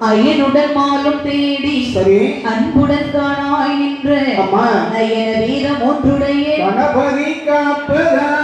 அயனுடன் மாலும் தேடி சரி. அன்புடன் காணாய் நின்ற அம்மா. அயன வீரம் ஒன்றுடைய. கணபதி காப்பதா?